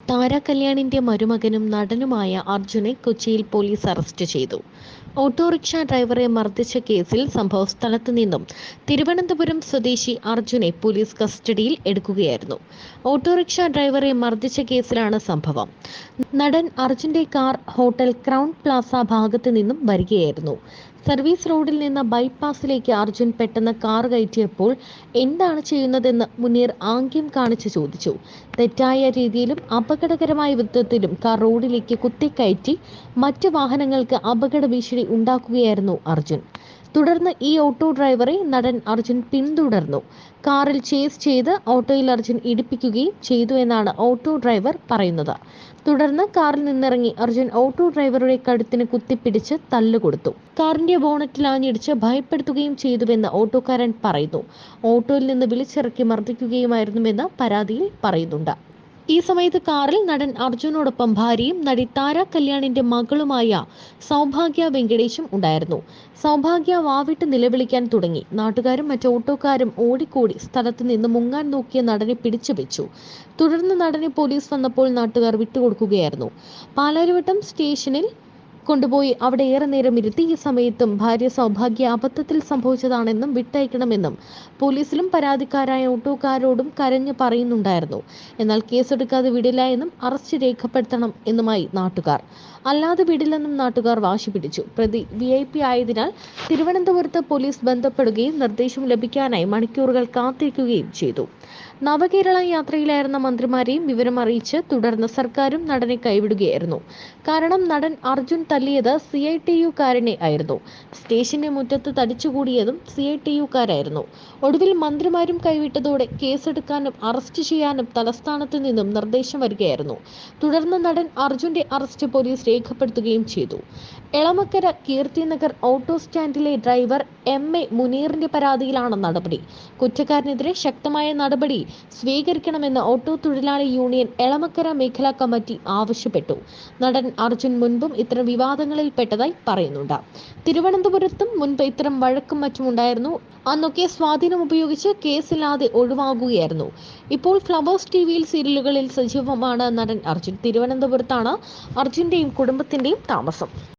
താര കല്യാണിന്റെ മരുമകനും നടനുമായ അർജുനെ കൊച്ചിയിൽ പോലീസ് അറസ്റ്റ് ചെയ്തു. ഓട്ടോറിക്ഷ ഡ്രൈവറെ മർദ്ദിച്ച കേസിൽ സംഭവ സ്ഥലത്തു നിന്നും തിരുവനന്തപുരം സ്വദേശി അർജുനെ പോലീസ് കസ്റ്റഡിയിൽ എടുക്കുകയായിരുന്നു. ഓട്ടോറിക്ഷ ഡ്രൈവറെ മർദ്ദിച്ച കേസിലാണ് സംഭവം. നടൻ അർജുന്റെ കാർ ഹോട്ടൽ ക്രൗൺ പ്ലാസ ഭാഗത്ത് നിന്നും വരികയായിരുന്നു. സർവീസ് റോഡിൽ നിന്ന് ബൈപ്പാസിലേക്ക് അർജുൻ പെട്ടെന്ന് കാർ കയറ്റിയപ്പോൾ എന്താണ് ചെയ്യുന്നതെന്ന് മുനീർ ആംഗ്യം കാണിച്ച് ചോദിച്ചു. തെറ്റായ രീതിയിലും അപകടകരമായ വിധത്തിലും കാർ റോഡിലേക്ക് കുത്തിക്കയറ്റി മറ്റ് വാഹനങ്ങൾക്ക് അപകട ഭീഷണി ഉണ്ടാക്കുകയായിരുന്നു അർജുൻ. തുടർന്ന് ഈ ഓട്ടോ ഡ്രൈവറെ നടൻ അർജുൻ പിന്തുടർന്നു. കാറിൽ ചേസ് ചെയ്ത് ഓട്ടോയിൽ അർജുൻ ഇടിപ്പിക്കുകയും ചെയ്തു എന്നാണ് ഓട്ടോ ഡ്രൈവർ പറയുന്നത്. തുടർന്ന് കാറിൽ നിന്നിറങ്ങി അർജുൻ ഓട്ടോ ഡ്രൈവറുടെ കഴുത്തിന് കുത്തിപ്പിടിച്ച് തല്ലുകൊടുത്തു. കാറിന്റെ ബോണറ്റിൽ ആഞ്ഞിടിച്ച് ഭയപ്പെടുത്തുകയും ചെയ്തുവെന്ന് ഓട്ടോക്കാരൻ പറയുന്നു. ഓട്ടോയിൽ നിന്ന് വിളിച്ചിറക്കി മർദ്ദിക്കുകയുമായിരുന്നുവെന്ന് പരാതിയിൽ പറയുന്നുണ്ട്. ഈ സമയത്ത് കാറിൽ നടൻ അർജുനോടൊപ്പം ഭാര്യയും നടി താര കല്യാണിന്റെ മകളുമായ സൗഭാഗ്യ വെങ്കടേഷും ഉണ്ടായിരുന്നു. സൗഭാഗ്യ വാവിട്ട് നിലവിളിക്കാൻ തുടങ്ങി. നാട്ടുകാരും മറ്റു ഓട്ടോക്കാരും ഓടിക്കൂടി സ്ഥലത്ത് നിന്ന് മുങ്ങാൻ നോക്കിയ നടനെ പിടിച്ചു വെച്ചു. തുടർന്ന് നടനെ പോലീസ് വന്നപ്പോൾ നാട്ടുകാർ വിട്ടുകൊടുക്കുകയായിരുന്നു. പാലാരിവട്ടം സ്റ്റേഷനിൽ കൊണ്ടുപോയി അവിടെ ഏറെ നേരം ഇരുത്തി ഈ സമയത്തും ഭാര്യ സൗഭാഗ്യ അബദ്ധത്തിൽ സംഭവിച്ചതാണെന്നും വിട്ടയക്കണമെന്നും പോലീസിലും പരാതിക്കാരായ ഓട്ടോക്കാരോടും കരഞ്ഞു പറയുന്നുണ്ടായിരുന്നു. എന്നാൽ കേസെടുക്കാതെ വിടില്ല എന്നും അറസ്റ്റ് രേഖപ്പെടുത്തണം എന്നുമായി നാട്ടുകാർ. അല്ലാതെ വിടില്ലെന്നും നാട്ടുകാർ വാശി പിടിച്ചു. പ്രതി വി ഐ പി ആയതിനാൽ തിരുവനന്തപുരത്ത് പോലീസ് ബന്ധപ്പെടുകയും നിർദ്ദേശം ലഭിക്കാനായി മണിക്കൂറുകൾ കാത്തിരിക്കുകയും ചെയ്തു. നവകേരള യാത്രയിലായിരുന്ന മന്ത്രിമാരെയും വിവരം അറിയിച്ച് തുടർന്ന് സർക്കാരും നടനെ കൈവിടുകയായിരുന്നു. കാരണം നടൻ അർജുൻ തല്ലിയത് സി ഐ ടി യുക്കാരനെ ആയിരുന്നു. സ്റ്റേഷന്റെ മുറ്റത്ത് തടിച്ചുകൂടിയതും സി ഐ ടി യുക്കാരായിരുന്നു ഒടുവിൽ മന്ത്രിമാരും കൈവിട്ടതോടെ കേസെടുക്കാനും അറസ്റ്റ് ചെയ്യാനും തലസ്ഥാനത്ത് നിന്നും നിർദ്ദേശം വരികയായിരുന്നു. തുടർന്ന് നടൻ അർജുന്റെ അറസ്റ്റ് പോലീസ് രേഖപ്പെടുത്തുകയും ചെയ്തു. എളമക്കര കീർത്തിനഗർ ഓട്ടോ സ്റ്റാൻഡിലെ ഡ്രൈവർ എം എ മുനീറിന്റെ പരാതിയിലാണ് നടപടി. കുറ്റക്കാരനെതിരെ ശക്തമായ നടപടി സ്വീകരിക്കണമെന്ന് ഓട്ടോ തൊഴിലാളി യൂണിയൻ എളമക്കര മേഖലാ കമ്മിറ്റി ആവശ്യപ്പെട്ടു. നടൻ അർജുൻ മുൻപും ഇത്തരം വിവാദങ്ങളിൽ പെട്ടതായി പറയുന്നുണ്ട്. തിരുവനന്തപുരത്തും മുൻപ് ഇത്തരം വഴക്കും മറ്റും ഉണ്ടായിരുന്നു. അന്നൊക്കെ സ്വാധീനം ഉപയോഗിച്ച് കേസില്ലാതെ ഒഴിവാകുകയായിരുന്നു. ഇപ്പോൾ ഫ്ലവേഴ്സ് ടി വിയിൽ സീരിയലുകളിൽ സജീവമാണ് നടൻ അർജുൻ. തിരുവനന്തപുരത്താണ് അർജുന്റെയും കുടുംബത്തിന്റെയും താമസം.